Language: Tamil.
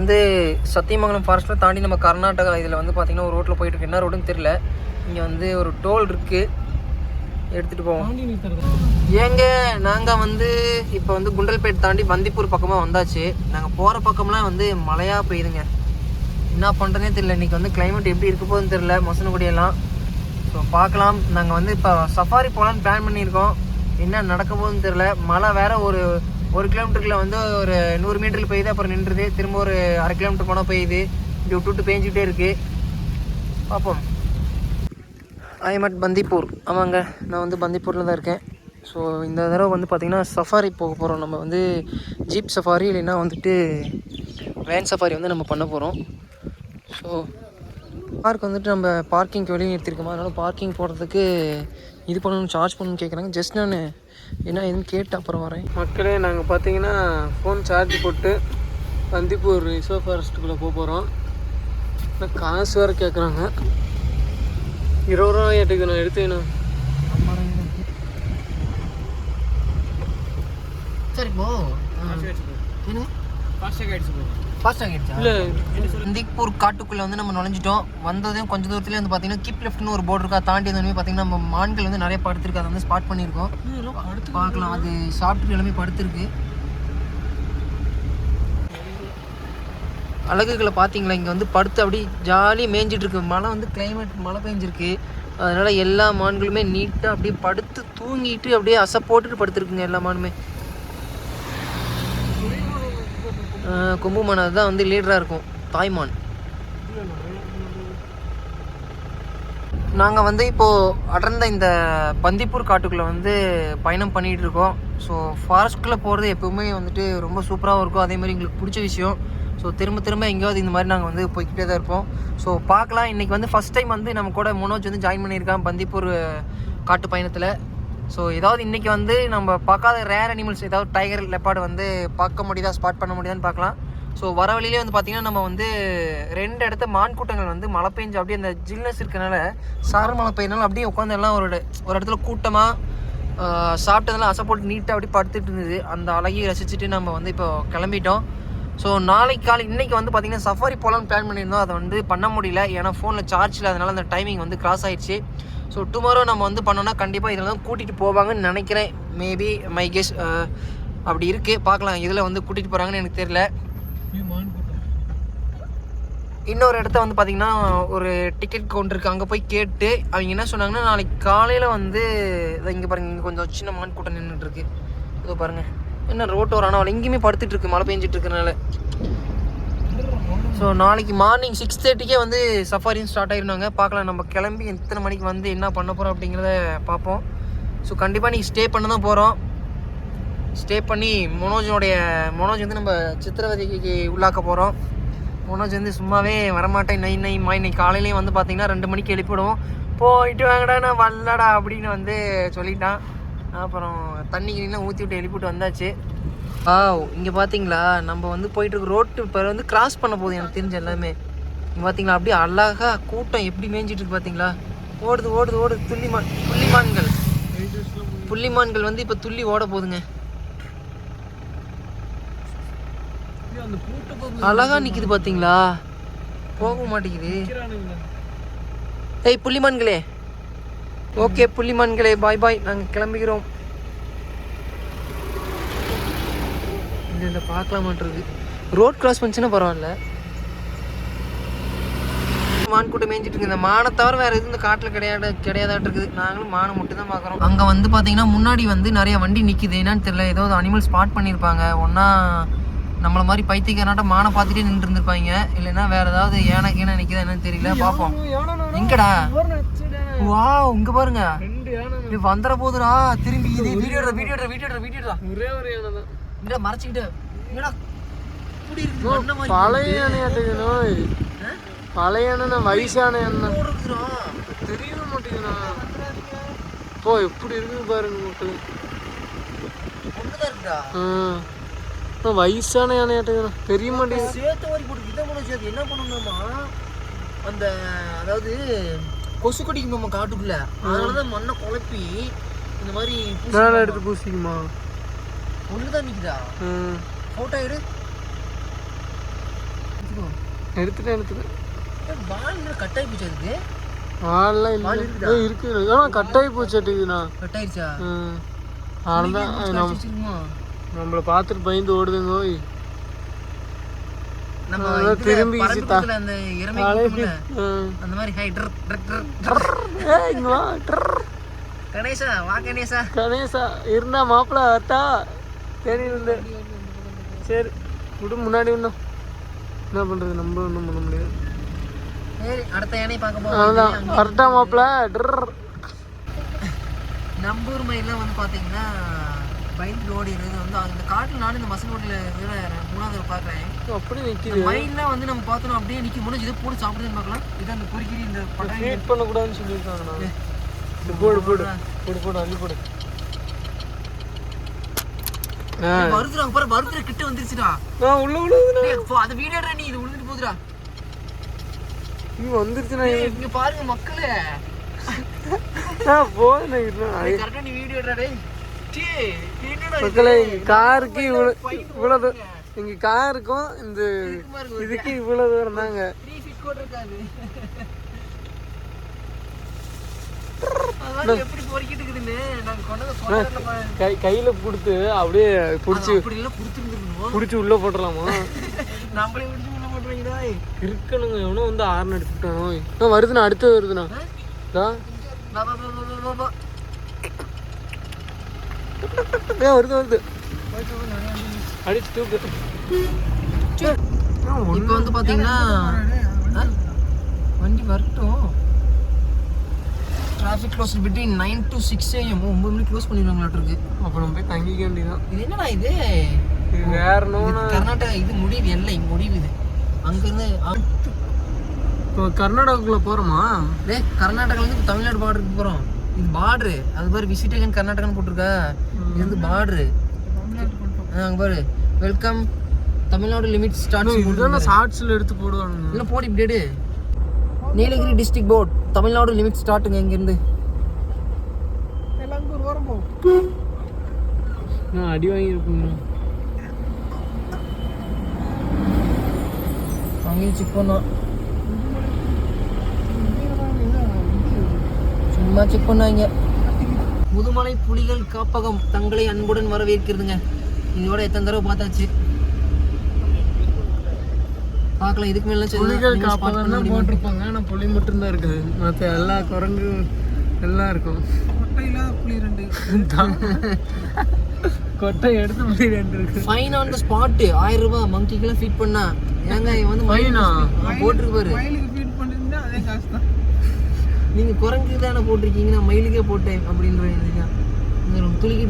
வந்து சத்தியமங்கலம் ஃபாரஸ்ட்டில் தாண்டி நம்ம கர்நாடகா இதில் வந்து பார்த்திங்கன்னா ஒரு ரோட்டில் போயிட்டு இருக்கு. என்ன ரோடுன்னு தெரியல. இங்கே வந்து ஒரு டோல் இருக்குது எடுத்துகிட்டு போவோம். ஏங்க நாங்கள் வந்து இப்போ வந்து குண்டல்பேட் தாண்டி பந்திப்பூர் பக்கமாக வந்தாச்சு. நாங்கள் போகிற பக்கம்லாம் வந்து மழையாக பெய்யுதுங்க. என்ன பண்ணுறதே தெரியல. இன்றைக்கி வந்து climate எப்படி இருக்க போகுதுன்னு தெரியல. மொசனகுடியெல்லாம் ஸோ பார்க்கலாம். நாங்கள் வந்து இப்போ சஃபாரி போகலான்னு பிளான் பண்ணியிருக்கோம். என்ன நடக்க போகுதுன்னு தெரியல. மழை வேற ஒரு ஒரு கிலோமீட்டருக்குள்ள வந்து ஒரு நூறு மீட்டருக்கு பெய்யுது அப்புறம் நின்றுது. திரும்ப ஒரு அரை கிலோமீட்டர் போனால் பெய்யுது. இப்படி விட்டு பேஞ்சிக்கிட்டே இருக்குது பார்ப்போம் ஐமட் பந்திப்பூர் ஆமாங்க நான் வந்து பந்திப்பூரில் தான் இருக்கேன். ஸோ இந்த தடவை வந்து பார்த்திங்கன்னா சஃபாரி போக போகிறோம் நம்ம வந்து ஜீப் சஃபாரி இல்லைன்னா வந்துட்டு வேன் சஃபாரி வந்து நம்ம பண்ண போகிறோம் ஸோ பார்க் வந்துட்டு நம்ம பார்க்கிங்க்கு வெளியே நிறுத்திருக்கோமா? அதனால் பார்க்கிங் போடுறதுக்கு இது பண்ணணும் சார்ஜ் பண்ணணும்னு கேட்குறாங்க ஜஸ்ட் நான் என்ன எதுன்னு கேட்டு அப்புறம் வரேன். மக்களே நாங்கள் பார்த்தீங்கன்னா ஃபோன் சார்ஜ் போட்டு பந்திப்பூர் ரிசர்வ் ஃபாரஸ்ட்டுக்குள்ளே போக போகிறோம் ஆனால் காசு வேறு கேட்குறாங்க இருபது ரூபா ஏட்டுக்கு நான் எடுத்துக்கணும் சரி போ. என்ன? ஃபாஸ்ட் ஆகிடுச்சா? இல்லை இந்திப்பூர் காட்டுக்குள்ளே வந்து நம்ம நுழைஞ்சிட்டோம். வந்ததும் கொஞ்ச தூரத்துலேயே வந்து பார்த்தீங்கன்னா கீப் லெஃப்ட்னு ஒரு போர்டு இருக்கா. தாண்டி வந்து பார்த்தீங்கன்னா நம்ம மான்கள் வந்து நிறைய படுத்திருக்கு அதை வந்து ஸ்பாட் பண்ணியிருக்கோம். பார்க்கலாம். அது சாப்பிட்டு எல்லாமே படுத்திருக்கு அழகுகளை பார்த்தீங்களா? இங்கே வந்து படுத்து அப்படியே ஜாலியாக மேய்ஞ்சிட்டு இருக்கு. மழை வந்து கிளைமேட் மழை பெஞ்சிருக்கு. அதனால் எல்லா மான்களுமே நீட்டாக அப்படியே படுத்து தூங்கிட்டு அப்படியே அசை போட்டுட்டு படுத்துருக்குங்க எல்லா மானுமே. ஆஹ் தான் அதுதான் வந்து லீடராக இருக்கும். தாய்மான். நாங்கள் வந்து இப்போது அடர்ந்த இந்த பந்திப்பூர் காட்டுக்குள்ளே வந்து பயணம் பண்ணிகிட்டு இருக்கோம். ஸோ ஃபாரஸ்ட்குள்ளே போகிறது எப்போவுமே வந்துட்டு ரொம்ப சூப்பராகவும் இருக்கும். அதே மாதிரி எங்களுக்கு பிடிச்ச விஷயம். ஸோ திரும்ப திரும்ப எங்கேயாவது இந்த மாதிரி நாங்கள் வந்து போய்கிட்டே தான் இருப்போம். ஸோ பார்க்கலாம். இன்றைக்கி வந்து ஃபஸ்ட் டைம் வந்து நம்ம கூட மனோஜ் வந்து ஜாயின் பண்ணியிருக்கான் பந்திப்பூர் காட்டு பயணத்தில். ஸோ ஏதாவது இன்றைக்கி வந்து நம்ம பார்க்காத ரேர் அனிமல்ஸ் ஏதாவது டைகர் லெப்பாடு வந்து பார்க்க முடியுதா ஸ்பாட் பண்ண முடியுதான்னு பார்க்கலாம். ஸோ வர வழியிலே வந்து பார்த்திங்கன்னா நம்ம வந்து ரெண்டு இடத்த மான் கூட்டங்கள் வந்து மழை பெஞ்சு அப்படியே அந்த ஜில்னஸ் இருக்கனால சார மழை பெய்யனால அப்படியே உட்காந்து எல்லாம் ஒரு ஒரு இடத்துல கூட்டமாக சாப்பிட்டதெல்லாம் அசைப்போட்டு நீட்டாக அப்படியே படுத்துட்டு இருந்தது. அந்த அழகியை ரசிச்சுட்டு நம்ம வந்து இப்போ கிளம்பிட்டோம். ஸோ நாளைக்கு காலை இன்றைக்கி வந்து பார்த்திங்கன்னா சஃபாரி போகலான்னு பிளான் பண்ணியிருந்தோம். அதை வந்து பண்ண முடியல. ஏன்னா ஃபோனில் சார்ஜ் இல்லை அதனால் அந்த டைமிங் வந்து கிராஸ் ஆயிடுச்சு. ஸோ டுமாரோ நம்ம வந்து பண்ணோன்னா கண்டிப்பாக இதில் தான் கூட்டிகிட்டு போவாங்கன்னு நினைக்கிறேன். மேபி மை கெஸ் அப்படி இருக்குது பார்க்கலாம். இதில் வந்து கூட்டிகிட்டு போகிறாங்கன்னு எனக்கு தெரியல. இன்னொரு இடத்த வந்து பார்த்தீங்கன்னா ஒரு டிக்கெட் கவுண்டருக்கு அங்கே போய் கேட்டு அவங்க என்ன சொன்னாங்கன்னா நாளைக்கு காலையில் வந்து இங்கே பாருங்கள் இங்கே கொஞ்சம் சின்ன மான் கூட்டம் நின்றுட்டுருக்கு இதோ பாருங்க. என்ன ரோட்டோரம் ஆனால் எங்கேயுமே படுத்துட்டுருக்கு மழை பெஞ்சிட்ருக்கனால ஸோ நாளைக்கு மார்னிங் சிக்ஸ் தேர்ட்டிக்கே வந்து சஃபாரியும் ஸ்டார்ட் ஆயிருந்தாங்க. பார்க்கலாம் நம்ம கிளம்பி எத்தனை மணிக்கு வந்து என்ன பண்ண போகிறோம் அப்படிங்கிறத பார்ப்போம். ஸோ கண்டிப்பாக நீங்கள் ஸ்டே பண்ண தான் போகிறோம் ஸ்டே பண்ணி மனோஜனுடைய மனோஜ் வந்து நம்ம சித்திரவதைக்கு உள்ளாக்க போகிறோம் மனோஜ் வந்து சும்மாவே வரமாட்டேன். நை நை மா இன்னைக்கு காலையிலேயும் வந்து பார்த்தீங்கன்னா ரெண்டு மணிக்கு எழுப்பிவிடும் போயிட்டு வாங்கடா நான் வரலடா அப்படின்னு வந்து சொல்லிட்டான். அப்புறம் தண்ணி கிண்ணலாம் ஊற்றி விட்டு எழுப்பிட்டு வந்தாச்சு. ஆ இங்கே பார்த்தீங்களா நம்ம வந்து போயிட்டுருக்க ரோட்டு இப்போ வந்து கிராஸ் பண்ண போகுது எனக்கு தெரிஞ்ச எல்லாமே. இங்கே பார்த்தீங்களா அப்படியே அழகா கூட்டம் எப்படி மேய்ஞ்சிட்டு இருக்கு பார்த்தீங்களா ஓடுது ஓடுது ஓடுது. துள்ளிமான் புள்ளிமான்கள் புள்ளிமான்கள் வந்து இப்போ துள்ளி ஓட போகுதுங்க. அழகா நிக்குது பாத்தீங்களா? போக மாட்டேங்குது. ஏய் புள்ளிமான்களே. ஓகே புள்ளிமான்களே. பாய் பாய். நாங்கள் கிளம்புகிறோம். இந்த பார்க்கலாமான்றது. ரோட் கிராஸ் பண்ணுச்சுன்னா பரவாயில்ல. மான் கூட்டம் மேய்ஞ்சிட்டு இருக்கு. இந்த மானை தவிர வேற எதுவும் இந்த காட்டில் கிடையாது கிடையாதாட்டு இருக்குது நாங்களும் மானை மட்டும் தான் பார்க்குறோம். அங்கே வந்து பார்த்தீங்கன்னா முன்னாடி வந்து நிறைய வண்டி நிற்கிது என்னன்னு தெரியல. ஏதோ அனிமல் ஸ்பாட் பண்ணியிருப்பாங்க. ஒன்றா நம்மள மாதிரி பைத்தியக்காரனாட்ட மானை பார்த்துட்டே நின்று இருந்திருப்பாங்க. இல்லைன்னா வேற ஏதாவது ஏன கீனை நிற்கிதா என்னன்னு தெரியல. பார்ப்போம். எங்கடா வா இங்க பாருங்க. இது வந்துட போதுடா. திரும்பி இது வீடியோ வீடியோ வீடியோ வீடியோ ஒரே ஒரு யானை தான் இங்க மறைச்சிக்கிட்டு. என்னடா? இப்படி இருக்குது மண்ணை மாதிரி பழைய யானையாட்டுக்கு நோய்? பழைய யானை வயசான யானை போடு இருக்குதுடா. தெரிய மாட்டேங்குதுண்ணா போ எப்படி இருக்குது பாருங்க மக்கள். ஒண்ணுதான் இருக்குடா. வயசான யானையாட்டுக்குண்ணா தெரிய மாட்டேங்குது. சேர்த்து வரி போட்டு இதை கூட சேர்த்து என்ன பண்ணணும்னா அந்த அதாவது கொசு கடிக்கும் நம்ம காட்டுக்குள்ள. அதனாலதான் மண்ணை குழப்பி இந்த மாதிரி எடுத்து பூசிக்குமா? ஒண்ணுதான் நிக்குதா? ம் போட்டோ எடு. எடுத்துட்டேன் எடுத்துட்டேன். பால் கட்டாயி போச்சு அதுக்கு ஆள்லாம் பால் இல்லை இருக்கு. ஆனால் கட்டாயி போச்சாட்டிக்குதுண்ணா கட்டாயிருச்சா? ம் அவ்வளோதான் நம்ம நம்மளை பார்த்துட்டு பயந்து ஓடுதுங்க ஓய். நம்ம திரும்பி அந்த இறமை. அந்த மாதிரி ஹை. கணேசா வா கணேசா. கணேசா இருந்தா மாப்பிள்ள அத்தா. தேடி இருந்த. சரி விடு முன்னாடி இன்னும் என்ன பண்றது? நம்ம ஒன்றும் பண்ண முடியாது. சரி அடுத்த யானை பார்க்க அவ்வளோதான் போவோம் கரெக்டா மாப்பிள்ள ட்ரர். நம்பூர் மயிலாம் வந்து பாத்தீங்கன்னா பயந்து ஓடிடுறது வந்து அந்த காட்டில் நானும் இந்த மசன் ஓட்டில இதில் மூணாவது பார்க்குறேன். அப்படி நிக்குது. மயில்லாம் வந்து நம்ம பார்த்தோம் அப்படியே நிற்க முடிஞ்சு இதை போட்டு சாப்பிடுதுன்னு பார்க்கலாம். இது அந்த குறுக்கிரி இந்த ஃபீட் பண்ணக்கூடாதுன்னு சொல்லியிருக்காங்கண்ணா இது போடு போடு. போடு போடு அள்ளி போடு. வருதுறாங்க பாரு வருதுற கிட்ட வந்துருச்சுடா. ஆ, உள்ள போ, அதை வீடியோ நீ இது விழுந்துட்டு போகுதுடா. இங்க வந்துருச்சுண்ணா டேய், இங்க. பாருங்க மக்களே. இருண்ணா கரெக்டா நீ வீடியோ டேய்? மக்களே காருக்கு இவ்வளோ இவ்வளோ தூரம் இங்கே காருக்கும் இந்த இதுக்கு இவ்வளோ தூரம் தாங்க. இருக்காது எப்படி பொறுக்கிட்டு இருக்குதுன்னு கை கையில் கொடுத்து அப்படியே பிடிச்சி பிடிச்சி உள்ளே போட்டுடலாமா? நம்மளே விட்டு உள்ள போட்டுறீங்கடா இருக்கணுங்க எவனோ வந்து ஆறுனு எடுத்துக்கிட்டானோ ஆ வருதுண்ணா அடுத்து வருதுண்ணா. வருது வருது. அடிச்சு தூக்கு. இப்போ வந்து பாத்தீங்கன்னா ஆ? வண்டி வரட்டும். Traffic close between nine to six AM ஒம்பது மணிக்கு க்ளோஸ் பண்ணிடுவாங்களாட்டிருக்கு. அப்போ நம்ம போய் தங்கிக்க வேண்டியதான் இது என்னடா இது? இது வேற கர்நாடகா இது முடிவு எல்லை முடிவு இது. அங்கிருந்து இப்போ கர்நாடகாக்குள்ள போகிறோமா டேய் கர்நாடகால இருந்து தமிழ்நாடு பார்டருக்கு போறோம். இது பார்டரு அது பாரு விசிட்டேகன் கர்நாடகான்னு போட்டிருக்கா. இது வந்து பார்டரு அங்க பாரு. வெல்கம் தமிழ்நாடு லிமிட் ஸ்டார்ட் இதுதானே ஷார்ட்ஸில் எடுத்து போடுவானுங்க. இல்லை போடி இப்படி எடு. Nilgiri district board Tamil Nadu limit ஸ்டார்ட்டுங்க இங்கேருந்து. நான் அடி வாங்கியிருப்பீங்க அங்கேயும் செக் பண்ணோம் சும்மா செக் பண்ணாங்க முதுமலை புலிகள் காப்பகம் தங்களை அன்புடன் வரவேற்கிறதுங்க. இதோட எத்தனை தடவை பார்த்தாச்சு? பார்க்கலாம் இதுக்கு மேல புலிகள் காப்பகம் தான் போட்டிருப்பாங்க ஆனால் புலி மட்டும்தான் இருக்குது. மற்ற எல்லா குரங்கு எல்லாம் இருக்கும். புலி ரெண்டு. கொட்டை எடுத்து புலி ரெண்டு இருக்கு. ஃபைன் ஆன் த ஸ்பாட் ஆயிரம் ரூபாய் மங்கிக்கெல்லாம் ஃபீட் பண்ணா. ஏங்க இவன் வந்து ஃபைனா போட்டிருக்கு பாரு ஃபீட் பண்ணிருந்தா அதே காசு தான் நீங்க குரங்கு தானே போட்டிருக்கீங்க நான் மயிலுக்கே போட்டேன் அப்படின்ற துளிக்கிட்டு